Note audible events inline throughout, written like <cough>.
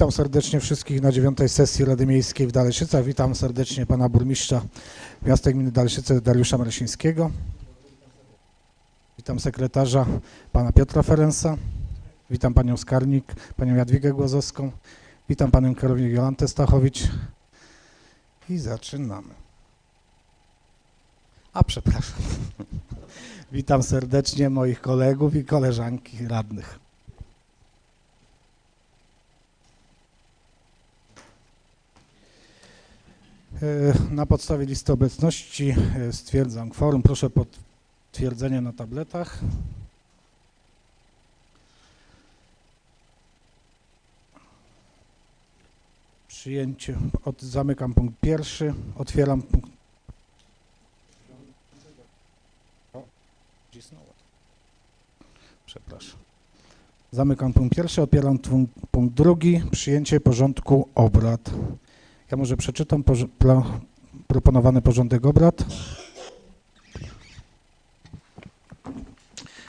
Witam serdecznie wszystkich na dziewiątej sesji Rady Miejskiej w Daleszycach. Witam serdecznie pana burmistrza miasta gminy Daleszyce Dariusza Maresińskiego. Witam sekretarza pana Piotra Ferensa. Witam panią Skarnik, panią Jadwigę Głazowską. Witam panią kierownik Jolantę Stachowicz. I zaczynamy. A przepraszam. <laughs> Witam serdecznie moich kolegów i koleżanki radnych. Na podstawie listy obecności e, stwierdzam kworum. Proszę potwierdzenie na tabletach. Przyjęcie. Od, zamykam punkt pierwszy. Otwieram punkt. Przepraszam. Zamykam punkt pierwszy. Otwieram punkt drugi. Przyjęcie porządku obrad. Ja może przeczytam porze- pla- proponowany porządek obrad.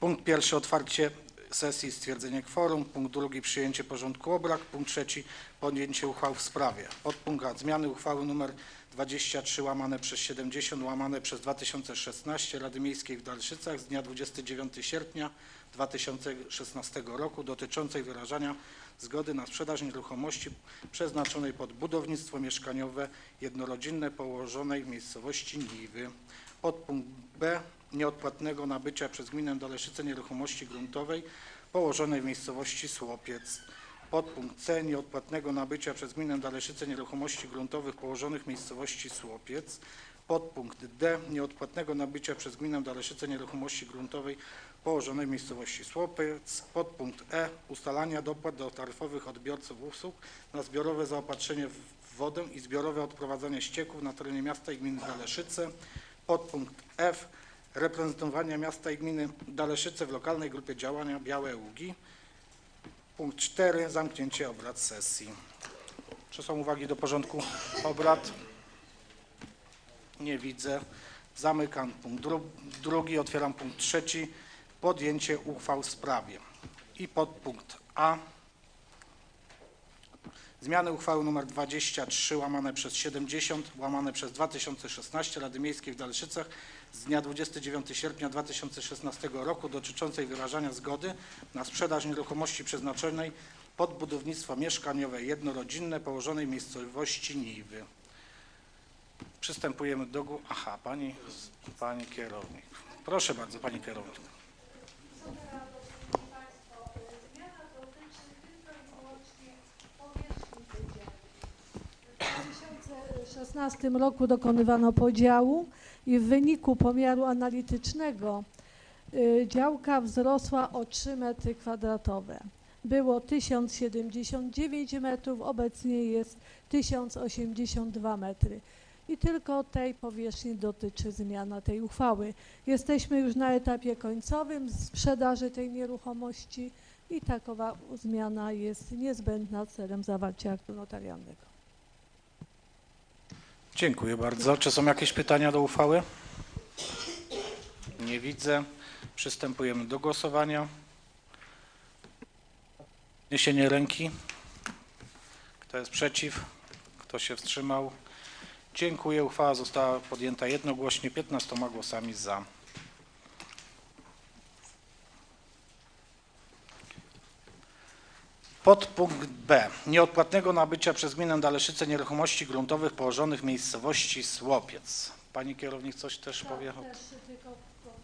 Punkt pierwszy otwarcie sesji stwierdzenie kworum. Punkt drugi przyjęcie porządku obrad. Punkt trzeci podjęcie uchwał w sprawie. Podpunkt A zmiany uchwały nr 23 łamane przez 70 łamane przez 2016 Rady Miejskiej w Dalszycach z dnia 29 sierpnia 2016 roku dotyczącej wyrażania zgody na sprzedaż nieruchomości przeznaczonej pod budownictwo mieszkaniowe jednorodzinne położonej w miejscowości Niwy. Podpunkt B nieodpłatnego nabycia przez gminę Doleszyce nieruchomości gruntowej położonej w miejscowości Słopiec. Podpunkt C nieodpłatnego nabycia przez gminę Daleszyce nieruchomości gruntowych położonych w miejscowości Słopiec. Podpunkt D nieodpłatnego nabycia przez gminę Daleszyce nieruchomości gruntowej położonej miejscowości Słopiec. Podpunkt E ustalania dopłat do taryfowych odbiorców usług na zbiorowe zaopatrzenie w wodę i zbiorowe odprowadzanie ścieków na terenie miasta i gminy Daleszyce. Podpunkt F reprezentowania miasta i gminy Daleszyce w lokalnej grupie działania Białe Ługi. Punkt 4 zamknięcie obrad sesji. Czy są uwagi do porządku obrad? Nie widzę. Zamykam punkt dru drugi, otwieram punkt trzeci. Podjęcie uchwał w sprawie. I podpunkt A. Zmiany uchwały nr 23 łamane przez 70 łamane przez 2016 Rady Miejskiej w Dalszycach z dnia 29 sierpnia 2016 roku dotyczącej wyrażania zgody na sprzedaż nieruchomości przeznaczonej pod budownictwo mieszkaniowe jednorodzinne położonej w miejscowości Niwy. Przystępujemy do... Aha, pani, pani kierownik. Proszę bardzo, pani kierownik. Zmiana dotyczy tylko i wyłącznie powierzchni tej działki. W 2016 roku dokonywano podziału i w wyniku pomiaru analitycznego y, działka wzrosła o 3 metry kwadratowe. Było 1079 metrów, obecnie jest 1082 metry. I tylko tej powierzchni dotyczy zmiana tej uchwały. Jesteśmy już na etapie końcowym sprzedaży tej nieruchomości i takowa zmiana jest niezbędna celem zawarcia aktu notarialnego. Dziękuję bardzo. Czy są jakieś pytania do uchwały? Nie widzę. Przystępujemy do głosowania. Niesienie ręki. Kto jest przeciw? Kto się wstrzymał? Dziękuję. Uchwała została podjęta jednogłośnie 15 głosami za. Podpunkt B. Nieodpłatnego nabycia przez gminę Daleszyce nieruchomości gruntowych położonych w miejscowości Słopiec. Pani kierownik coś też powie? o- Też tylko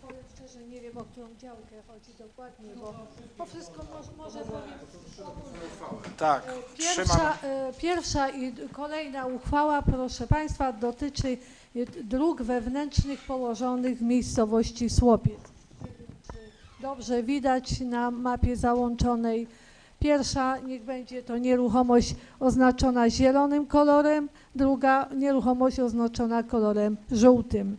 powiem szczerze, nie wiem o którą działkę chodzi dokładnie, bo, bo wszystko może, może powiem. Tak, E, trzymam. Pierwsza, e, pierwsza i d- kolejna uchwała, proszę Państwa, dotyczy e, dróg wewnętrznych położonych w miejscowości Słopiec. Czy Dobrze widać na mapie załączonej. Pierwsza niech będzie to nieruchomość oznaczona zielonym kolorem, druga nieruchomość oznaczona kolorem żółtym.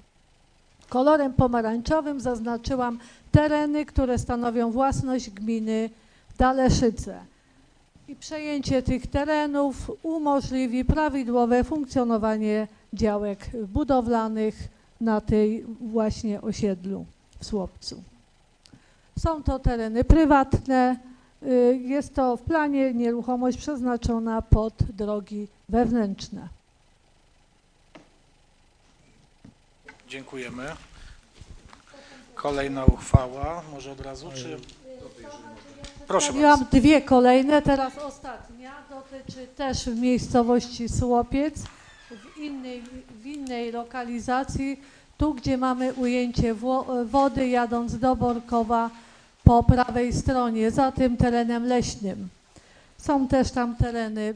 Kolorem pomarańczowym zaznaczyłam tereny, które stanowią własność gminy Daleszyce i przejęcie tych terenów umożliwi prawidłowe funkcjonowanie działek budowlanych na tej właśnie osiedlu w Słopcu. Są to tereny prywatne, Jest to w planie nieruchomość przeznaczona pod drogi wewnętrzne. Dziękujemy. Kolejna uchwała, może od razu, czy? Proszę bardzo. dwie kolejne, teraz ostatnia dotyczy też w miejscowości Słopiec, w innej, w innej lokalizacji, tu gdzie mamy ujęcie wody jadąc do Borkowa po prawej stronie, za tym terenem leśnym. Są też tam tereny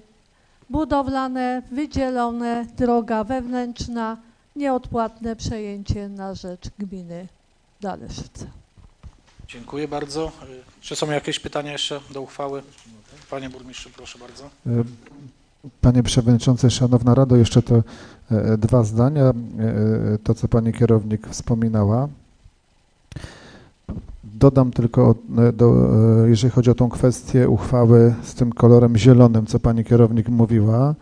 budowlane, wydzielone, droga wewnętrzna, nieodpłatne przejęcie na rzecz gminy Daleszewce. Dziękuję bardzo. Czy są jakieś pytania jeszcze do uchwały? Panie burmistrzu, proszę bardzo. E, Panie Przewodniczący, Szanowna Rado, jeszcze to e, dwa zdania. E, e, To, co Pani Kierownik wspominała. Dodam tylko, e, do, e, jeżeli chodzi o tą kwestię uchwały z tym kolorem zielonym, co Pani Kierownik mówiła.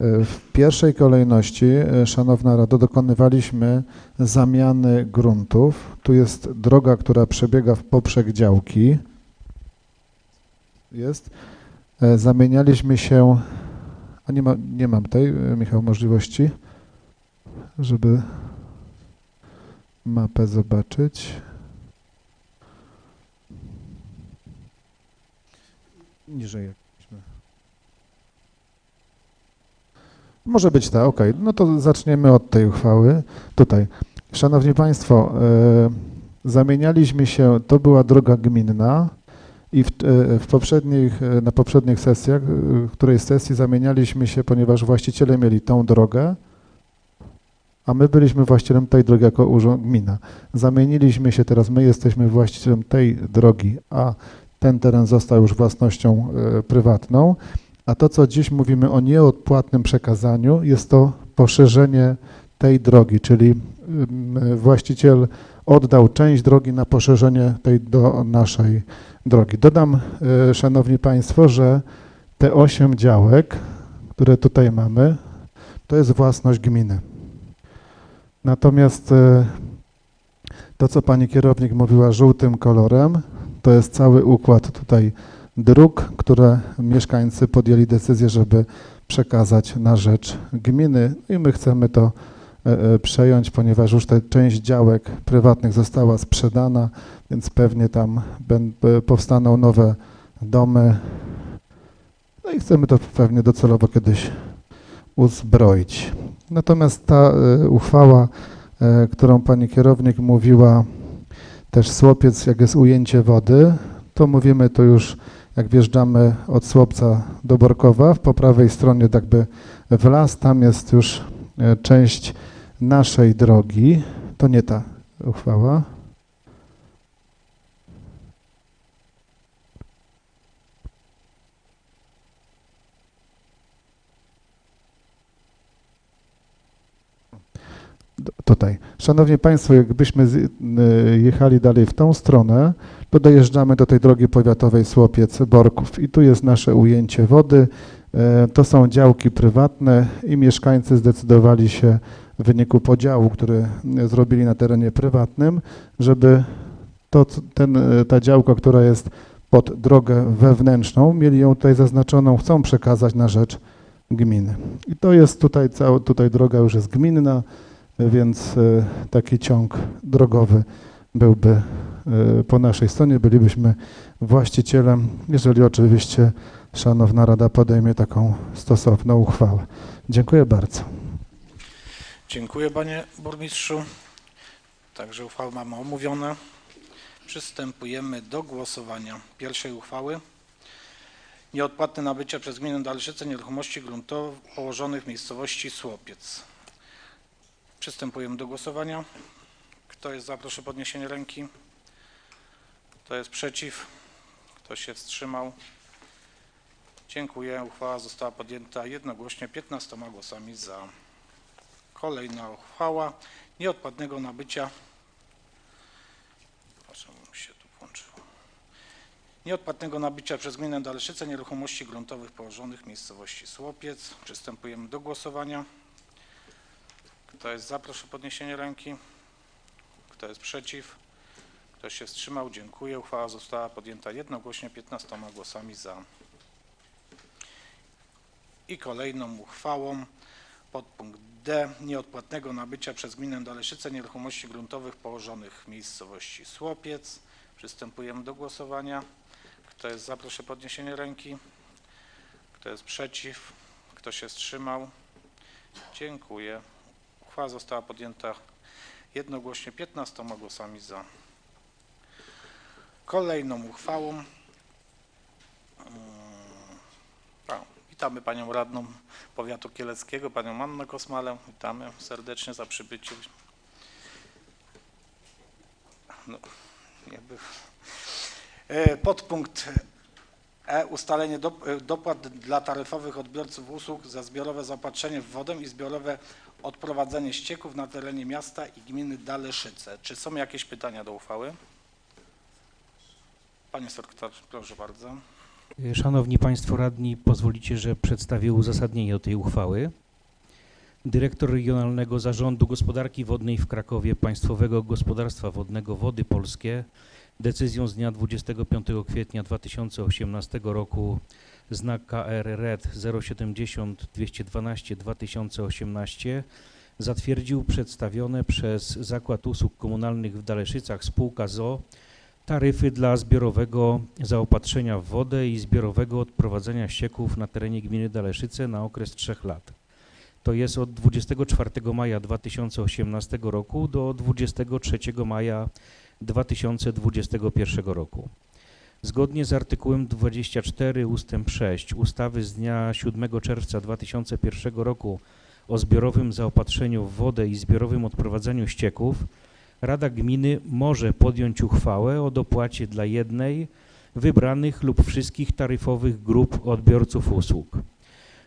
E, W pierwszej kolejności, Szanowna Rado, dokonywaliśmy zamiany gruntów. Tu jest droga, która przebiega w poprzek działki. Jest. Zamienialiśmy się, a nie, ma, nie mam tej, Michał, możliwości, żeby mapę zobaczyć. Niżej. jakbyśmy. Może być tak, okej. No to zaczniemy od tej uchwały. Tutaj. Szanowni Państwo, e, zamienialiśmy się, to była droga gminna, i w, e, w poprzednich, e, na poprzednich sesjach, w której sesji zamienialiśmy się, ponieważ właściciele mieli tą drogę, a my byliśmy właścicielem tej drogi jako urząd gmina. Zamieniliśmy się, teraz my jesteśmy właścicielem tej drogi, a ten teren został już własnością e, prywatną. A to, co dziś mówimy o nieodpłatnym przekazaniu, jest to poszerzenie tej drogi, czyli ym, właściciel oddał część drogi na poszerzenie tej do naszej drogi. Dodam, e, Szanowni Państwo, że te osiem działek, które tutaj mamy, to jest własność gminy. Natomiast e, to, co Pani kierownik mówiła żółtym kolorem, to jest cały układ tutaj dróg, które mieszkańcy podjęli decyzję, żeby przekazać na rzecz gminy i my chcemy to e, e, przejąć, ponieważ już ta część działek prywatnych została sprzedana, więc pewnie tam będą, powstaną nowe domy. No i chcemy to pewnie docelowo kiedyś uzbroić. Natomiast ta e, uchwała, e, którą pani kierownik mówiła, też Słopiec, jak jest ujęcie wody, to mówimy to już jak wjeżdżamy od Słopca do Borkowa, po prawej stronie tak by w las, tam jest już e, część naszej drogi. To nie ta uchwała. D- Tutaj. Szanowni Państwo, jakbyśmy jechali dalej w tą stronę, to dojeżdżamy do tej drogi powiatowej Słopiec-Borków i tu jest nasze ujęcie wody. E, To są działki prywatne i mieszkańcy zdecydowali się w wyniku podziału, który zrobili na terenie prywatnym, żeby to, ten, e, ta działka, która jest pod drogę wewnętrzną, mieli ją tutaj zaznaczoną, chcą przekazać na rzecz gminy. I to jest tutaj, cała, tutaj droga już jest gminna, więc e, taki ciąg drogowy byłby e, po naszej stronie, bylibyśmy właścicielem, jeżeli oczywiście Szanowna Rada podejmie taką stosowną uchwałę. Dziękuję bardzo. Dziękuję panie burmistrzu. Także uchwały mamy omówione. Przystępujemy do głosowania pierwszej uchwały. Nieodpłatne nabycie przez gminę Dalszyce nieruchomości gruntowych położonych w miejscowości Słopiec. Przystępujemy do głosowania. Kto jest za, proszę podniesienie ręki. Kto jest przeciw? Kto się wstrzymał? Dziękuję. Uchwała została podjęta jednogłośnie 15 głosami za. Kolejna uchwała nieodpłatnego nabycia. Się tu włączyło. Nieodpłatnego nabycia przez gminę Dalszyce nieruchomości gruntowych położonych w miejscowości Słopiec. Przystępujemy do głosowania. Kto jest za, proszę podniesienie ręki. Kto jest przeciw? Kto się wstrzymał? Dziękuję. Uchwała została podjęta jednogłośnie 15 głosami za. I kolejną uchwałą podpunkt D nieodpłatnego nabycia przez gminę Daleszyce nieruchomości gruntowych położonych w miejscowości Słopiec. Przystępujemy do głosowania. Kto jest za, proszę podniesienie ręki. Kto jest przeciw? Kto się wstrzymał? Dziękuję. Uchwała została podjęta jednogłośnie 15 głosami za. Kolejną uchwałą mm, a, witamy panią radną powiatu kieleckiego, panią Annę Kosmalę. Witamy serdecznie za przybycie. No, jakby. E, Podpunkt E. Ustalenie e, dopłat dla taryfowych odbiorców usług za zbiorowe zaopatrzenie w wodę i zbiorowe odprowadzenie ścieków na terenie miasta i gminy Daleszyce. Czy są jakieś pytania do uchwały? Panie sekretarz, proszę bardzo. Szanowni Państwo Radni, pozwolicie, że przedstawię uzasadnienie do tej uchwały. Dyrektor Regionalnego Zarządu Gospodarki Wodnej w Krakowie Państwowego Gospodarstwa Wodnego Wody Polskie decyzją z dnia 25 kwietnia 2018 roku znak KR RED 070 212 2018 zatwierdził przedstawione przez Zakład Usług Komunalnych w Daleszycach spółka ZO taryfy dla zbiorowego zaopatrzenia w wodę i zbiorowego odprowadzenia ścieków na terenie gminy Daleszyce na okres trzech lat. To jest od 24 maja 2018 roku do 23 maja 2021 roku. Zgodnie z artykułem 24 ustęp 6 ustawy z dnia 7 czerwca 2001 roku o zbiorowym zaopatrzeniu w wodę i zbiorowym odprowadzaniu ścieków Rada Gminy może podjąć uchwałę o dopłacie dla jednej, wybranych lub wszystkich taryfowych grup odbiorców usług.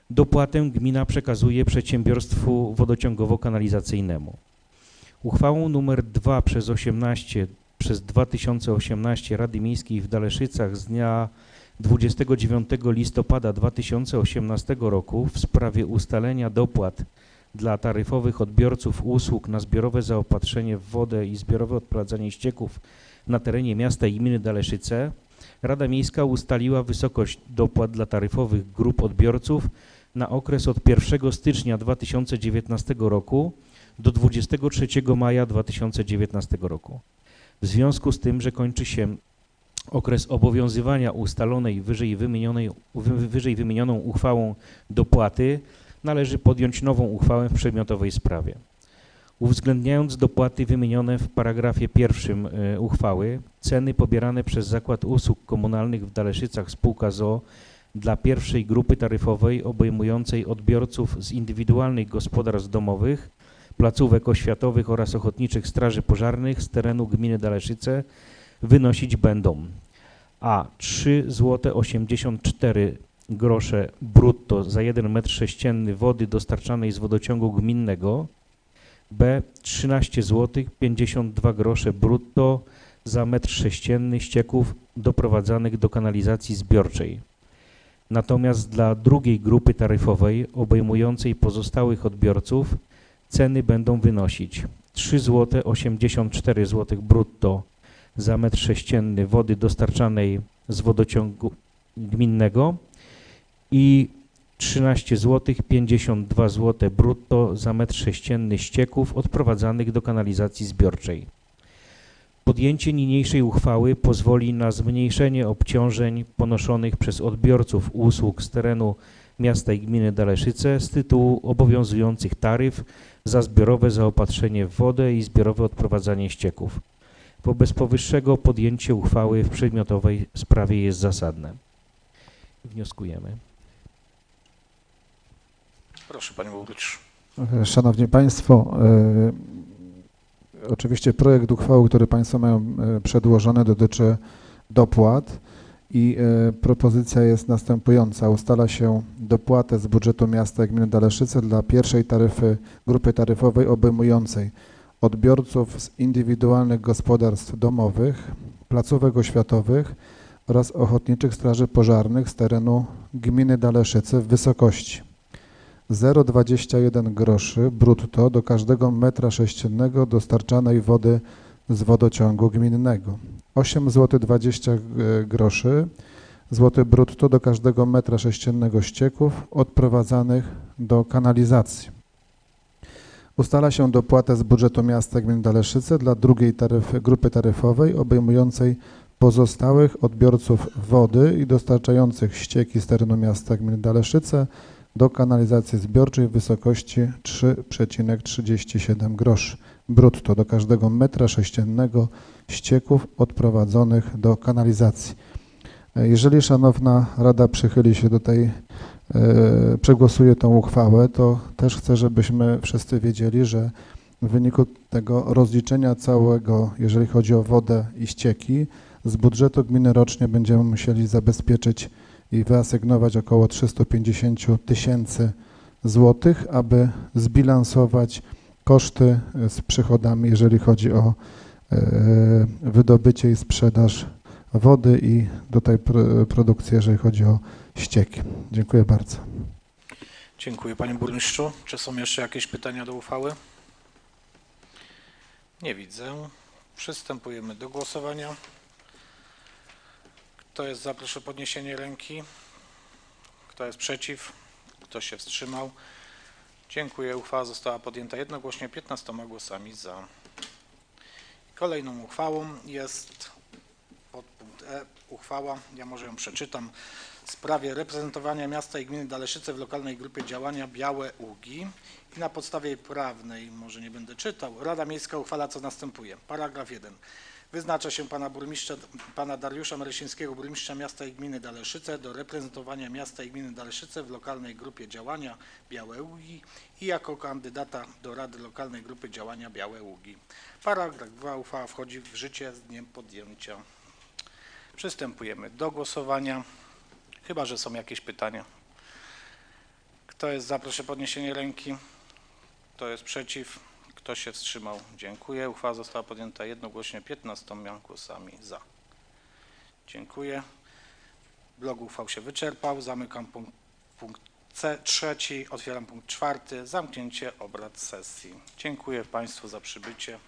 Dopłatę gmina przekazuje przedsiębiorstwu wodociągowo-kanalizacyjnemu. Uchwałą nr 2 przez 18 przez 2018 Rady Miejskiej w Daleszycach z dnia 29 listopada 2018 roku w sprawie ustalenia dopłat dla taryfowych odbiorców usług na zbiorowe zaopatrzenie w wodę i zbiorowe odprowadzanie ścieków na terenie miasta i gminy Daleszyce, Rada Miejska ustaliła wysokość dopłat dla taryfowych grup odbiorców na okres od 1 stycznia 2019 roku do 23 maja 2019 roku. W związku z tym, że kończy się okres obowiązywania ustalonej wyżej, wymienionej, wy- wyżej wymienioną uchwałą dopłaty, należy podjąć nową uchwałę w przedmiotowej sprawie. Uwzględniając dopłaty wymienione w paragrafie pierwszym e, uchwały, ceny pobierane przez Zakład Usług Komunalnych w Daleszycach spółka ZO dla pierwszej grupy taryfowej obejmującej odbiorców z indywidualnych gospodarstw domowych, placówek oświatowych oraz ochotniczych straży pożarnych z terenu gminy Daleszyce wynosić będą a 3 zł 84 grosze brutto za 1 metr sześcienny wody dostarczanej z wodociągu gminnego, b 13 zł 52 grosze brutto za metr sześcienny ścieków doprowadzanych do kanalizacji zbiorczej. Natomiast dla drugiej grupy taryfowej obejmującej pozostałych odbiorców ceny będą wynosić 3 zł 84 zł brutto za metr sześcienny wody dostarczanej z wodociągu gminnego i 13 zł 52 zł brutto za metr sześcienny ścieków odprowadzanych do kanalizacji zbiorczej. Podjęcie niniejszej uchwały pozwoli na zmniejszenie obciążeń ponoszonych przez odbiorców usług z terenu miasta i gminy Daleszyce z tytułu obowiązujących taryf za zbiorowe zaopatrzenie w wodę i zbiorowe odprowadzanie ścieków. Wobec powyższego podjęcie uchwały w przedmiotowej sprawie jest zasadne. Wnioskujemy. Proszę Panie Burmistrzu. Szanowni Państwo, e, oczywiście projekt uchwały, który Państwo mają e, przedłożony dotyczy dopłat i e, propozycja jest następująca. Ustala się dopłatę z budżetu miasta i gminy Daleszyce dla pierwszej taryfy, grupy taryfowej obejmującej odbiorców z indywidualnych gospodarstw domowych, placówek oświatowych oraz ochotniczych straży pożarnych z terenu gminy Daleszyce w wysokości 0,21 groszy brutto do każdego metra sześciennego dostarczanej wody z wodociągu gminnego. 8 zł 20 groszy złoty brutto do każdego metra sześciennego ścieków odprowadzanych do kanalizacji. Ustala się dopłatę z budżetu miasta gminy Daleszyce dla drugiej taryfy, grupy taryfowej obejmującej pozostałych odbiorców wody i dostarczających ścieki z terenu miasta gminy Daleszyce do kanalizacji zbiorczej w wysokości 3,37 groszy brutto do każdego metra sześciennego ścieków odprowadzonych do kanalizacji. E, Jeżeli Szanowna Rada przychyli się do tej, e, przegłosuje tą uchwałę, to też chcę, żebyśmy wszyscy wiedzieli, że w wyniku tego rozliczenia całego, jeżeli chodzi o wodę i ścieki, z budżetu gminy rocznie będziemy musieli zabezpieczyć i wyasygnować około 350 tysięcy złotych, aby zbilansować koszty e, z przychodami, jeżeli chodzi o e, wydobycie i sprzedaż wody i tutaj pr- produkcję, jeżeli chodzi o ścieki. Dziękuję bardzo. Dziękuję panie burmistrzu. Czy są jeszcze jakieś pytania do uchwały? Nie widzę. Przystępujemy do głosowania. Kto jest za, proszę o podniesienie ręki. Kto jest przeciw? Kto się wstrzymał? Dziękuję. Uchwała została podjęta jednogłośnie 15 głosami za. Kolejną uchwałą jest podpunkt E. Uchwała, ja może ją przeczytam w sprawie reprezentowania miasta i gminy Daleszyce w lokalnej grupie działania Białe Ugi i na podstawie prawnej, może nie będę czytał, Rada Miejska uchwala co następuje. Paragraf 1. Wyznacza się pana burmistrza, pana Dariusza Marysińskiego, burmistrza miasta i gminy Daleszyce do reprezentowania miasta i gminy Daleszyce w lokalnej grupie działania Białe Ługi i jako kandydata do Rady Lokalnej Grupy Działania Białe Ługi. Paragraf 2. Uchwała wchodzi w życie z dniem podjęcia. Przystępujemy do głosowania. Chyba, że są jakieś pytania. Kto jest za, proszę podniesienie ręki. Kto jest przeciw? Kto się wstrzymał? Dziękuję. Uchwała została podjęta jednogłośnie 15 głosami za. Dziękuję. Blok uchwał się wyczerpał. Zamykam punkt, punkt C trzeci. Otwieram punkt czwarty. Zamknięcie obrad sesji. Dziękuję Państwu za przybycie.